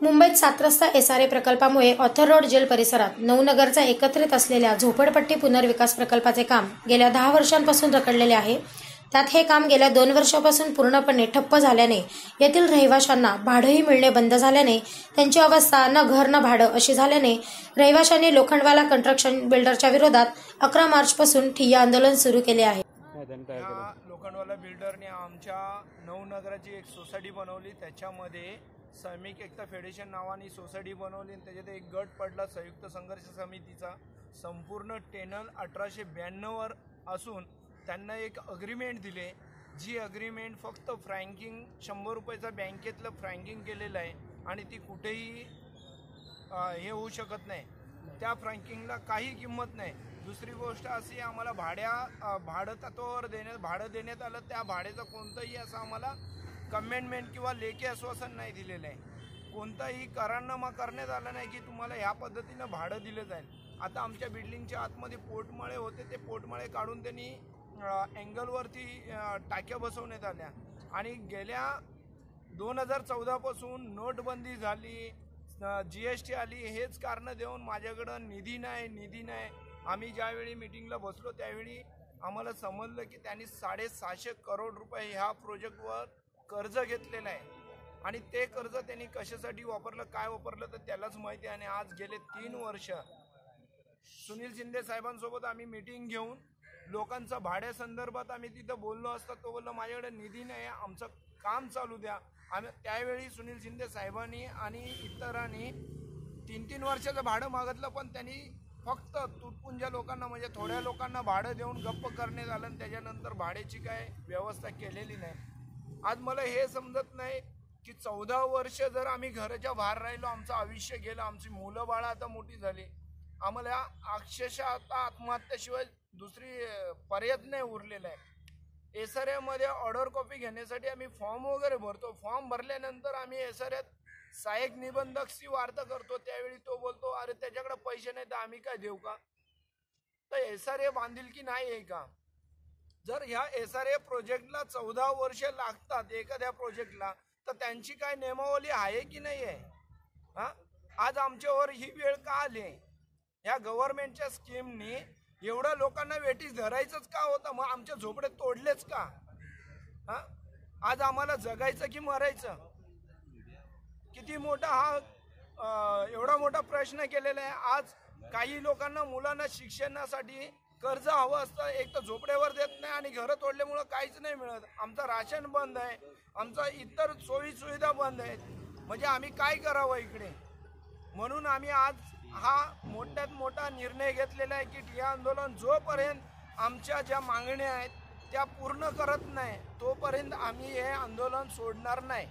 मुंबईत सात रस्ता एसआरए प्रकल्पामुळे ऑथर रोड जेल परिसरात नवनगरचा एकत्रित असलेल्या झोपडपट्टी पुनर्विकास प्रकल्पाचे काम गेल्या दहा वर्षांपासून रखडलेले आहे. त्यात हे काम गेल्या दोन वर्षापासून पूर्णपणे ठप्प झाल्याने येथील रहिवाशांना भाडंही मिळणे बंद झाल्याने त्यांची अवस्था न घर न भाडं अशी झाल्याने रहिवाशांनी लोखंडवाला कन्स्ट्रक्शन बिल्डरच्या विरोधात अकरा मार्चपासून ठिय्या आंदोलन सुरू केले आहे. लोखंडवाला बिल्डरने आमच्या नवनगराची एक सोसायटी बनवली. त्याच्यामध्ये सैमिक एकता फेडरेशन नावाने सोसायटी बनवली आणि त्याच्यात एक गट पडला संयुक्त संघर्ष समितीचा. संपूर्ण टेनल अठराशे ब्याण्णववर असून त्यांना एक अग्रीमेंट दिले. जी अग्रीमेंट फक्त फ्रँकिंग शंभर रुपयाचा बँकेतलं फ्रँकिंग केलेलं आहे आणि ती कुठेही हे होऊ शकत नाही. त्या फ्रँकिंगला काही किंमत नाही. दुसरी गोष्ट अशी आम्हाला भाड्या अ, भाडं तत्वावर देण्यात भाडं देण्यात आलं. त्या भाड्याचं कोणतंही असं आम्हाला कमेंटमेंट किंवा लेखी आश्वासन नाही दिलेलं आहे. कोणताही करारनामा करण्यात आला नाही की तुम्हाला ह्या पद्धतीनं भाडं दिलं जाईल. आता आमच्या बिल्डिंगच्या आतमध्ये पोटमाळे होते ते पोटमाळे काढून त्यांनी अँगलवरती टाक्या बसवण्यात आल्या. आणि गेल्या दोन हजार चौदापासून नोटबंदी झाली जी एस टी आली हेच कारणं देऊन माझ्याकडं निधी नाही निधी नाही. आम्ही ज्यावेळी मिटिंगला बसलो त्यावेळी आम्हाला समजलं की त्यांनी साडेसहाशे करोड रुपये ह्या प्रोजेक्टवर कर्ज घेतलेलं आहे आणि ते कर्ज त्यांनी कशासाठी वापरलं काय वापरलं तर त्यालाच माहिती आहे. आणि आज गेले तीन वर्ष सुनील शिंदे साहेबांसोबत आम्ही मीटिंग घेऊन लोकांचा भाड्यासंदर्भात आम्ही तिथं बोललो असता. तो बोललो माझ्याकडे निधी नाही आहे, आमचं काम चालू द्या. आम्ही त्यावेळी सुनील शिंदे साहेबांनी आणि इतरांनी तीन तीन वर्षाचं भाडं मागितलं पण त्यांनी फक्त तुटपुंज्या लोकांना म्हणजे थोड्या लोकांना भाडं देऊन गप्प करण्यात आलं आणि त्याच्यानंतर भाड्याची काय व्यवस्था केलेली नाही. आज मला हे समजत नाही की चौदा वर्ष जर आम्ही घराच्या बाहेर राहिलो आमचं आयुष्य गेलं आमची मुलं बाळं आता मोठी झाली आम्हाला अक्षरशः आता आत्महत्याशिवाय दुसरी पर्याय नाही उरलेला आहे. एस आर एमध्ये ऑर्डर कॉपी घेण्यासाठी आम्ही फॉर्म वगैरे भरतो. फॉर्म भरल्यानंतर आम्ही एस आर सहाय्यक निबंधकशी वार्ता करतो. त्यावेळी तो बोलतो अरे त्याच्याकडे पैसे नाही तर आम्ही काय देऊ का? तर एस आर ए बांधील की नाही आहे का? जर ह्या एस आर ए प्रोजेक्टला चौदा वर्ष लागतात एखाद्या प्रोजेक्टला तर त्यांची काय नियमावली आहे की नाही आहे? हा? आज आमच्यावर ही वेळ का आली? ह्या गव्हर्नमेंटच्या स्कीमनी एवढ्या लोकांना वेटीस धरायचंच का होतं? मग आमच्या झोपडे तोडलेच का? हा? आज आम्हाला जगायचं की मरायचं? किती मोठा हा एवढा मोठा प्रश्न केलेला आहे. आज काही लोकांना मुलांना शिक्षणासाठी कर्ज हवं असतं एक तर झोपड्यावर देत नाही आणि घरं तोडल्यामुळं काहीच नाही मिळत. आमचं राशन बंद आहे आमचा इतर सोयीसुविधा बंद आहेत. म्हणजे आम्ही काय करावं इकडे? म्हणून आम्ही आज हा मोठ्यात मोठा निर्णय घेतलेला आहे की ठिय्या आंदोलन जोपर्यंत आमच्या ज्या मागण्या आहेत त्या पूर्ण करत नाही तोपर्यंत आम्ही हे आंदोलन सोडणार नाही.